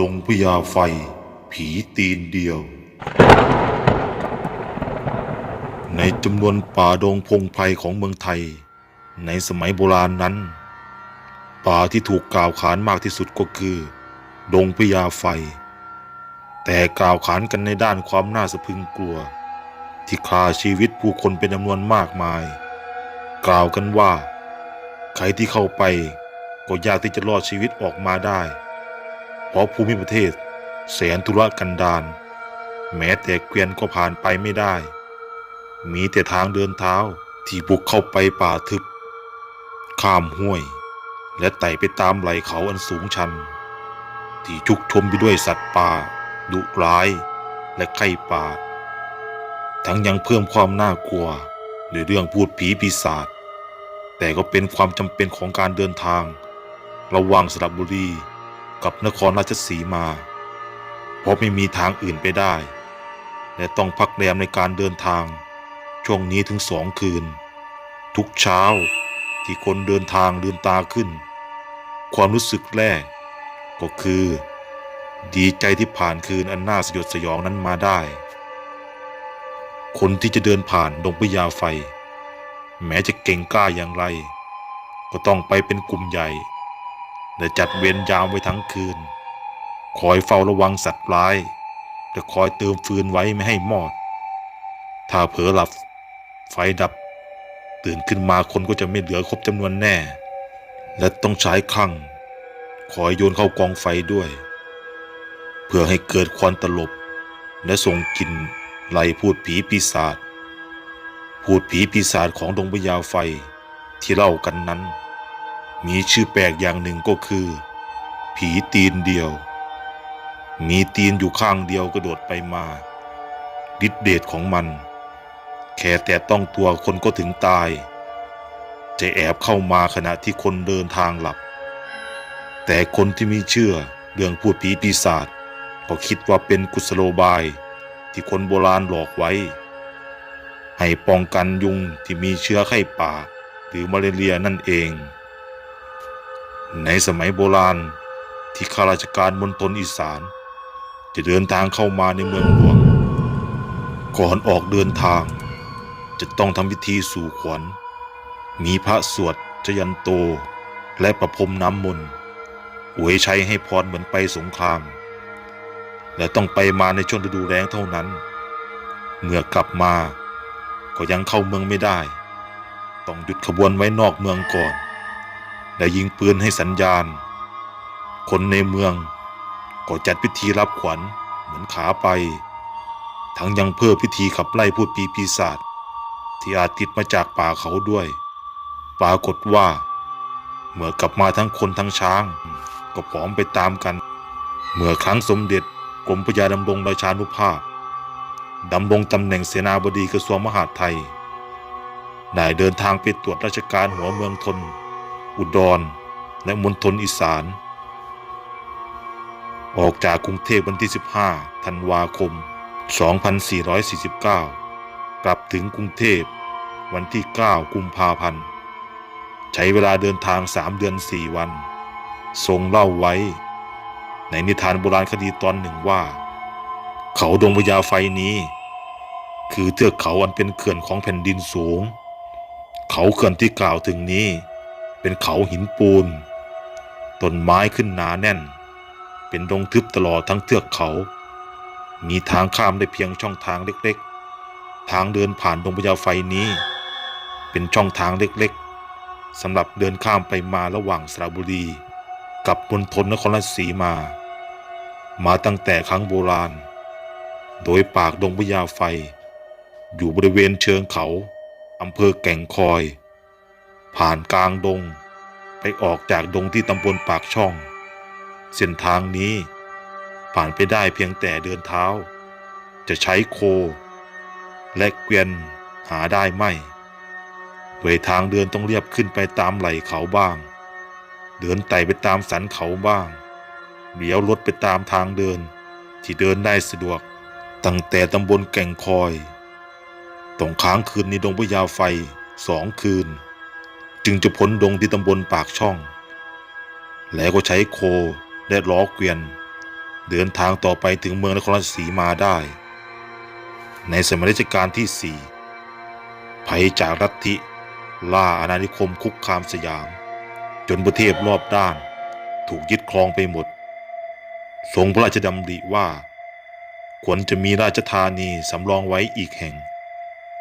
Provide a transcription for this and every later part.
ดงพญาไฟ ผีตีนเดียว ในจำนวนป่าดงพงไพรของเมืองไทย ในสมัยโบราณนั้น ป่าที่ถูกกล่าวขานมากที่สุดก็คือ ดงพญาไฟ แต่กล่าวขานกันในด้านความน่าสะพึงกลัว ที่ฆ่าชีวิตผู้คนเป็นจำนวนมากมาย กล่าวกันว่า ใครที่เข้าไปก็ยากที่จะรอดชีวิตออกมาได้ เพราะภูมิประเทศ แสนทุรกันดารแม้แต่เกวียนก็ผ่านไปไม่ได้ มีแต่ทางเดินเท้าที่บุกเข้าไปป่าทึบ ข้ามห้วย และไต่ไปตามไหล่เขาอันสูงชัน ที่ชุกชมไปด้วยสัตว์ป่า ดุร้าย และไข้ป่า ทั้งยังเพิ่มความน่ากลัวด้วยเรื่องพูดผีปีศาจแต่ก็เป็นความจำเป็นของการเดินทาง ระหว่างสระบุรี กับนครราชสีมา เพราะไม่มีทางอื่นไปได้ และต้องพักแรมในการเดินทาง ช่วงนี้ถึงสองคืน ทุกเช้าที่คนเดินทางลืมตาขึ้น ความรู้สึกแรก ก็คือ ดีใจที่ผ่านคืนอันน่าสยดสยองนั้นมาได้ คนที่จะเดินผ่านดงพญาไฟ แม้จะเก่งกล้าอย่างไร ก็ต้องไปเป็นกลุ่มใหญ่ และจัดเวรยามไว้ทั้งคืน คอยเฝ้าระวังสัตว์ร้าย และคอยเติมฟืนไว้ไม่ให้มอด ถ้าเผลอหลับ ไฟดับ ตื่นขึ้นมาคนก็จะไม่เหลือครบจำนวนแน่ และต้องใช้คลั่งคอยโยนเข้ากองไฟด้วย เพื่อให้เกิดควันตลบ และส่งกลิ่นไล่พูดผีปีศาจพูดผีปีศาจของดงพญาไฟที่เล่ากันนั้น มีชื่อแปลกอย่างหนึ่งก็คือ ผีตีนเดียว มีตีนอยู่ข้างเดียวกระโดดไปมาฤทธิเดชของมัน แค่แต่ต้องตัวคนก็ถึงตาย จะแอบเข้ามาขณะที่คนเดินทางหลับ แต่คนที่มีเชื่อเรื่องพูดผีปีศาจก็คิดว่าเป็นกุศโลบาย ที่คนโบราณหลอกไว้ ให้ป้องกันยุงที่มีเชื้อไข้ป่า หรือมาเลเรียนั่นเอง ในสมัยโบราณที่ข้าราชการมณฑลอีสาน จะเดินทางเข้ามาในเมืองหลวง ก่อนออกเดินทาง จะต้องทำพิธีสู่ขวัญ มีพระสวดชยันโต และประพรมน้ำมนต์อวยชัยให้พรเหมือนไปสงคราม และต้องไปมาในช่วงฤดูแล้งเท่านั้น เมื่อกลับมาก็ยังเข้าเมืองไม่ได้ ต้องหยุดขบวนไว้นอกเมืองก่อน และยิงปืนให้สัญญาณ คนในเมืองก็จัดพิธีรับขวัญเหมือนขาไป ทั้งยังเพิ่มพิธีขับไล่พูดปีปีศาจที่อาจติดมาจากป่าเขาด้วย ปรากฏว่าเมื่อกลับมาทั้งคนทั้งช้าง ก็พร้อมไปตามกัน เมื่อครั้งสมเด็จกรมพระยาดำรงราชานุภาพดำรงตำแหน่งเสนาบดีกระทรวงมหาดไทยได้เดินทางไปตรวจราชการหัวเมืองทน อุดร และมณฑลอีสาน ออกจากกรุงเทพวันที่ 15 ธันวาคม 2449 กลับถึงกรุงเทพวันที่ 9 กุมภาพันธ์ ใช้เวลาเดินทาง 3 เดือน 4 วัน ทรงเล่าไว้ ในนิทานโบราณคดีตอนหนึ่งว่า เขาดงพญาไฟนี้ คือเทือกเขาอันเป็นเขื่อนของแผ่นดินสูง เขาเขื่อนที่กล่าวถึงนี้ เป็นเขาหินปูน ต้นไม้ขึ้นหนาแน่น เป็นดงทึบตลอดทั้งเทือกเขา มีทางข้ามได้เพียงช่องทางเล็กๆ ทางเดินผ่านดงพญาไฟนี้ เป็นช่องทางเล็กๆสำหรับเดินข้ามไปมาระหว่างสระบุรี กับมณฑลนครราชสีมา มาตั้งแต่ครั้งโบราณ โดยปากดงพญาไฟ อยู่บริเวณเชิงเขาอำเภอแก่งคอย ผ่านกลางดง ไปออกจากดงที่ตำบลปากช่อง เส้นทางนี้ ผ่านไปได้เพียงแต่เดินเท้า จะใช้โค และเกวียนหาได้ไม่โดยทางเดินต้องเรียบขึ้นไปตามไหล่เขาบ้าง เดินไต่ไปตามสันเขาบ้างเลี้ยวรถไปตามทางเดิน ที่เดินได้สะดวก ตั้งแต่ตำบลแก่งคอยต้องค้างคืนในดงพญาไฟสองคืน จึงจะพ้นดงที่ตำบลปากช่อง แล้วก็ใช้โคและล้อเกวียน เดินทางต่อไปถึงเมืองนครราชสีมาได้ ในสมัยรัชกาลที่สี่ภัยจากรัฐทิล่าอาณานิคมคุกคามสยาม จนประเทศรอบด้าน ถูกยึดครองไปหมด ทรงพระราชดำริว่า ควรจะมีราชธานีสำรองไว้อีกแห่ง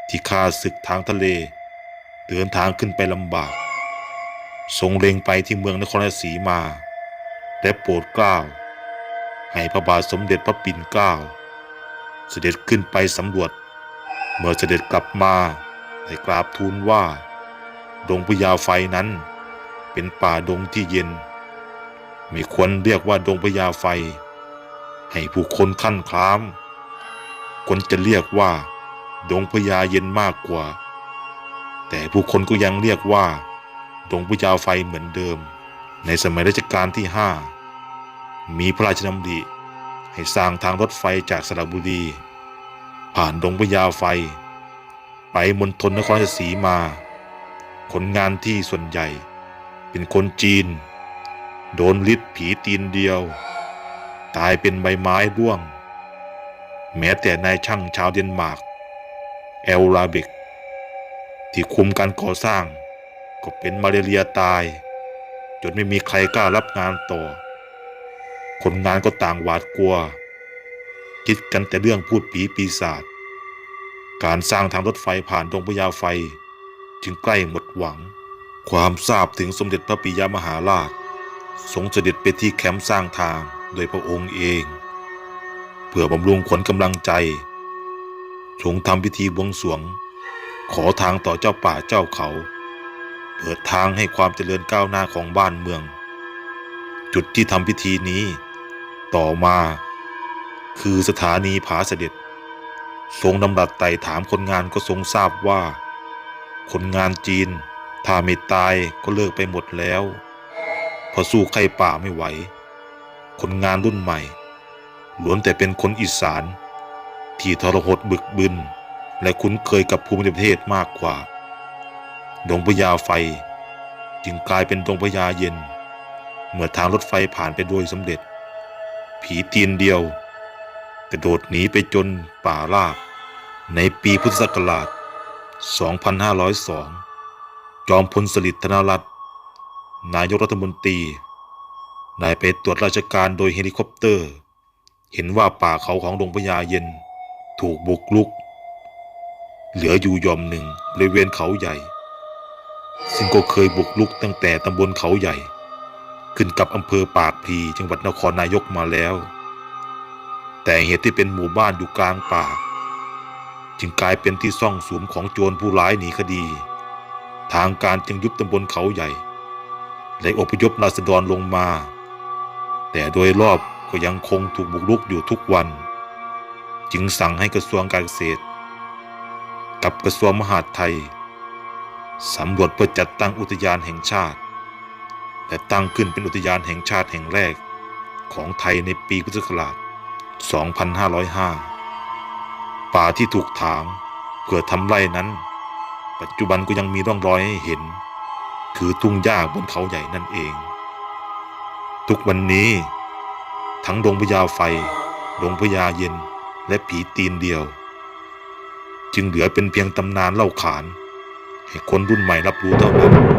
ที่ข้าศึกทางทะเล เดินทางขึ้นไปลำบาก ทรงเล็งไปที่เมืองนครศรีมา และโปรดเกล้าให้พระบาทสมเด็จพระปิ่นเกล้า เสด็จขึ้นไปสำรวจ เมื่อเสด็จกลับมาได้กราบทูลว่า ดงพญาไฟนั้นเป็นป่าดงที่เย็น ไม่ควรเรียกว่าดงพญาไฟ ให้ผู้คนขั้นคล้ามควรจะเรียกว่า ดงพญาเย็นมากกว่า แต่ผู้คนก็ยังเรียกว่าดงพญาไฟเหมือนเดิม ในสมัยรัชกาลที่ห้ามีพระราชดำริให้สร้างทางรถไฟจากสระบุรี ผ่านดงพญาไฟ ไปมณฑลนครราชสีมาคนงานที่ส่วนใหญ่ เป็นคนจีน โดนลิดผีตีนเดียว ตายเป็นใบไม้ร่วง แม้แต่นายช่างชาวเดนมาร์กเอลลาเบก ที่คุมการก่อสร้าง ก็เป็นมาเรียตาย จนไม่มีใครกล้ารับงานต่อ คนงานก็ต่างหวาดกลัว คิดกันแต่เรื่องพูดผีปีศาจการสร้างทางรถไฟผ่านดงพญาไฟ จึงใกล้หมดหวัง ความทราบถึงสมเด็จพระปิยมหาราชทรงเสด็จไปที่แคมป์สร้างทางโดยพระองค์เอง เพื่อบำรุงขวัญกำลังใจทรงทำพิธีบวงสรวง ขอทางต่อเจ้าป่าเจ้าเขา เปิดทางให้ความเจริญก้าวหน้าของบ้านเมือง จุดที่ทำพิธีนี้ ต่อมา คือสถานีผาเสด็จ ทรงดำรัสไต่ถามคนงานก็ทรงทราบว่า คนงานจีน ถ้าไม่ตายก็เลิกไปหมดแล้ว พอสู้ไข้ป่าไม่ไหว คนงานรุ่นใหม่ล้วนแต่เป็นคนอีสาน ที่ทรหดบึกบึน และคุ้นเคยกับภูมิประเทศมากกว่า ดงพญาไฟ จึงกลายเป็นดงพญาเย็น เมื่อทางรถไฟผ่านไปโดยสำเร็จ ผีตีนเดียว กระโดดหนีไปจนป่าราบในปีพุทธศักราช 2502 จอมพลสฤษดิ์ธนรัตน์นายกรัฐมนตรีได้ไปตรวจราชการโดยเฮลิคอปเตอร์ เห็นว่าป่าเขาของดงพญาเย็น ถูกบุกรุก เหลืออยู่ย่อมหนึ่งบริเวณเขาใหญ่ ซึ่งก็เคยบุกรุกตั้งแต่ตำบลเขาใหญ่ ขึ้นกับอำเภอปากพลีจังหวัดนครนายกมาแล้ว แต่เหตุที่เป็นหมู่บ้านอยู่กลางป่า จึงกลายเป็นที่ซ่องสุมของโจรผู้ร้ายหนีคดี ทางการจึงยุบตำบลเขาใหญ่และอพยพราษฎรลงมา แต่โดยรอบก็ยังคงถูกบุกรุกอยู่ทุกวัน จึงสั่งให้กระทรวงการเกษตร กับกระทรวงมหาดไทยสำรวจเพื่อจัดตั้งอุทยานแห่งชาติ และตั้งขึ้นเป็นอุทยานแห่งชาติแห่งแรกของไทยในปีพุทธศักราช 2505 ป่าที่ถูกถางเพื่อทำไร่นั้น ปัจจุบันก็ยังมีร่องรอยให้เห็น คือทุ่งหญ้าบนเขาใหญ่นั่นเอง ทุกวันนี้ ทั้งดงพญาไฟ ดงพญาเย็น และผีตีนเดียว จึงเหลือเป็นเพียงตำนานเล่าขาน ให้คนรุ่นใหม่รับรู้เท่านั้น